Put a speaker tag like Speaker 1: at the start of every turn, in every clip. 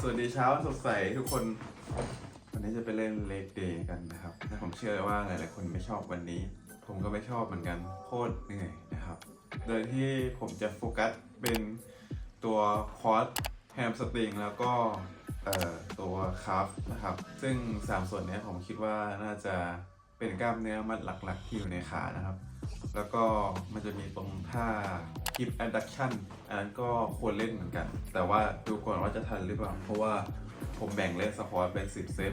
Speaker 1: สวัสดีเช้าสดใสทุกคน วันนี้จะไปเล่นเล g เดย์กันนะครับแต่ผมเชื่อว่าหลายๆคนไม่ชอบวันนี้ ผมก็ไม่ชอบเหมือนกันโคตรเหนื่อยนะครับ โดยที่ผมจะโฟกัสเป็นตัวคอร์สแฮมสตริงแล้วก็ตัวคาฟนะครับ ซึ่ง 3 ส่วนนี้ผมคิดว่าน่าจะ เป็นกล้ามเนื้อมัดหลักๆ ที่อยู่ในขานะครับ แล้วก็มันจะมีตรงท่า hip adduction อันนั้นก็ควรเล่นเหมือนกัน แต่ว่าดูก่อนว่าจะทันหรือเปล่า เพราะว่าผมแบ่งเล่นสควอตเป็น 10 เซต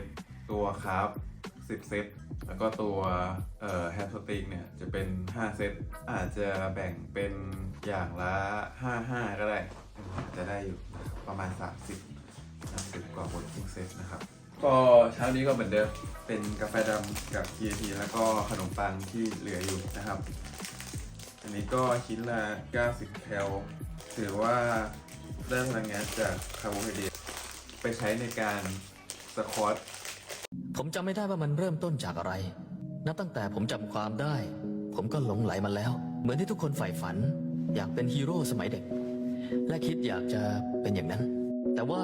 Speaker 1: ตัวคาร์ฟ10 เซต แล้วก็ตัวแฮมสตริงเนี่ยจะเป็น 5 เซต อาจจะแบ่งเป็นอย่างละ 5-5 ก็ได้ จะได้อยู่นะครับประมาณ 30 30กว่าบนทุกเซตนะครับ ก็เช้านี้ก็เหมือนเดิมเป็นกาแฟดำกับ TAT แล้วก็ขนมปังที่เหลืออยู่นะครับ อันนี้ก็ชิ้นละ 90 แคลถือว่าได้พลังงานจากคาร์โบไฮเดรตไปใช้ในการสควอต
Speaker 2: ผมจำไม่ได้ว่ามันเริ่มต้นจากอะไร นับตั้งแต่ผมจำความได้ ผมก็หลงไหลมันแล้ว เหมือนที่ทุกคนใฝ่ฝัน อยากเป็นฮีโร่สมัยเด็ก และคิดอยากจะเป็นอย่างนั้น แต่ว่า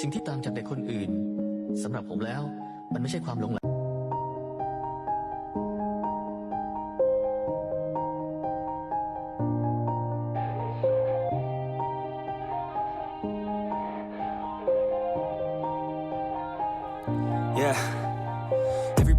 Speaker 2: สิ่งที่ต่างจากเด็กคนอื่นำหรับผมแล้ว มันไม่ใช่ความหลงไหล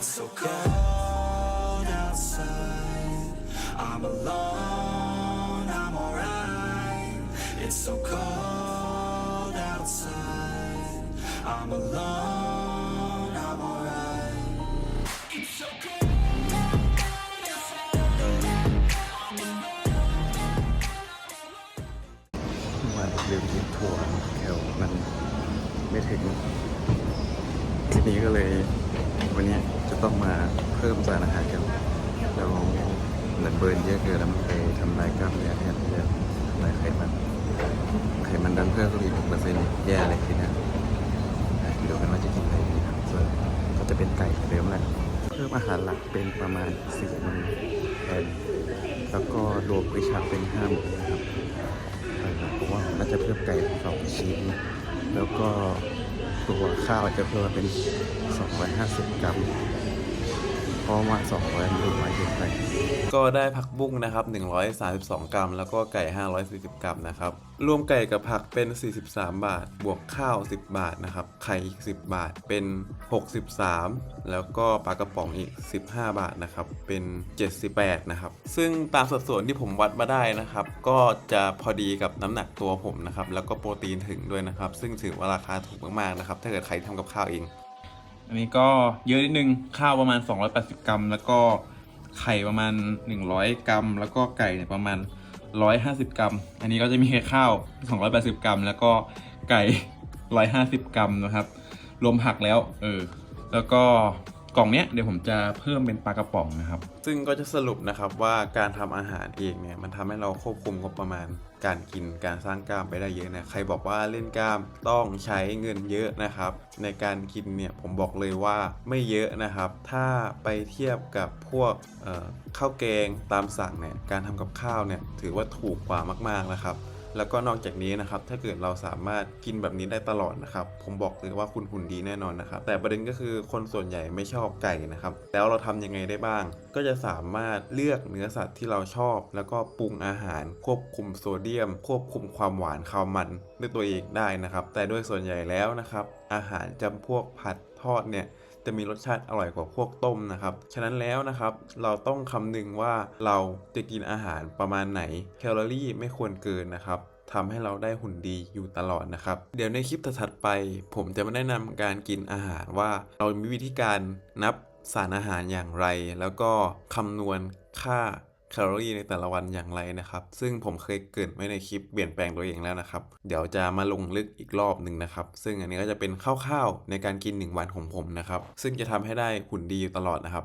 Speaker 3: It's so cold outside. I'm alone, I'm alright. It's so cold outside. I'm alone, I'm alright. It's so cold.
Speaker 1: มาลืมทิปทัวแถวมันไม่ถึง ทีนี้ก็เลย วันนี้จะต้องมาเพิ่มสารอาหารกันแล้วมันเบิร์นเยอะเกินแล้วมันไปทำลายกล้ามเนื้อแทนที่จะทำลายไขมันไขมันดันเพิ่มก็อีกหนึ่งเปอร์เซ็นต์แย่เลยทีเนี้ยเดี๋ยวกันว่าจะกินอะไรดีครับส่วนก็จะเป็นไก่เหมือนเดิมแหละเพิ่มอาหารหลักเป็นประมาณสี่มื้อแทนแล้วก็รวมวิชาเป็นห้ามื้อนะครับเออผมว่าน่าจะเพิ่มไก่สองชิ้น แล้วก็ ตัวข้าวจะเพิ่มเป็น 250 กรัม เพราะว่า200มันดูน้อยเกินไปก็ได้ผักบุ้งนะครับ 132 กรัม แล้วก็ไก่ 540 กรัมนะครับ รวมไก่กับผักเป็น 43 บาท บวกข้าว 10 บาทนะครับ ไข่อีก 10 บาทเป็น 63 แล้วก็ปลากระป๋องอีก 15 บาทนะครับ เป็น 78 นะครับ ซึ่งตามสัดส่วนที่ผมวัดมาได้นะครับ ก็จะพอดีกับน้ำหนักตัวผมนะครับ แล้วก็โปรตีนถึงด้วยนะครับ ซึ่งถือว่าราคาถูกมากๆนะครับ ถ้าเกิดใครทำกับข้าวเอง
Speaker 4: อันนี้ก็เยอะนิดนึงข้าวประมาณ 280 กรัม แล้วก็ไข่ประมาณ 100 กรัม แล้วก็ไก่เนี่ยประมาณ 150 กรัม อันนี้ก็จะมีแค่ข้าว 280 กรัม แล้วก็ไก่ 150 กรัมนะครับ รวมผักแล้ว เออ แล้วก็ กล่องเนี้ยเดี๋ยวผมจะเพิ่มเป็นปลากระป๋องนะครับ
Speaker 1: ซึ่งก็จะสรุปนะครับว่าการทำอาหารเองเนี่ยมันทำให้เราควบคุมงบประมาณ การกินการสร้างกล้ามไปได้เยอะนะใครบอกว่าเล่นกล้ามต้องใช้เงินเยอะนะครับ ในการกินเนี่ยผมบอกเลยว่าไม่เยอะนะครับ ถ้าไปเทียบกับพวกข้าวแกงตามสั่งเนี่ยการทำกับข้าวเนี่ยถือว่าถูกกว่ามากๆนะครับ แล้วก็นอกจากนี้นะครับถ้าเกิดเราสามารถกินแบบนี้ได้ตลอดนะครับผมบอกเลยว่าคุณหุ่นดีแน่นอนนะครับแต่ประเด็นก็คือคนส่วนใหญ่ไม่ชอบไก่นะครับแล้วเราทำยังไงได้บ้าง ก็จะสามารถเลือกเนื้อสัตว์ที่เราชอบ แล้วก็ปรุงอาหาร ควบคุมโซเดียม ควบคุมความหวานความมันด้วยตัวเองได้นะครับแต่โดยส่วนใหญ่แล้วนะครับอาหารจำพวกผัดทอดเนี่ย จะมีรสชาติอร่อยกว่าพวกต้มนะครับ ฉะนั้นแล้วนะครับเราต้องคำนึงว่าเราจะกินอาหารประมาณไหนแคลอรี่ไม่ควรเกินนะครับทำให้เราได้หุ่นดีอยู่ตลอดนะครับ เดี๋ยวในคลิปถัดไป ผมจะมาแนะนำการกินอาหารว่าเรามีวิธีการนับสารอาหารอย่างไร แล้วก็คำนวณค่า แคลอรี่ในแต่ละวันอย่างไรนะครับ ซึ่งผมเคยเกิดไว้ในคลิปเปลี่ยนแปลงตัวเองแล้วนะครับ เดี๋ยวจะมาลงลึกอีกรอบหนึ่งนะครับ ซึ่งอันนี้ก็จะเป็นคร่าวๆในการกิน 1 วันของผมนะครับ ซึ่งจะทำให้ได้หุ่นดีอยู่ตลอดนะครับ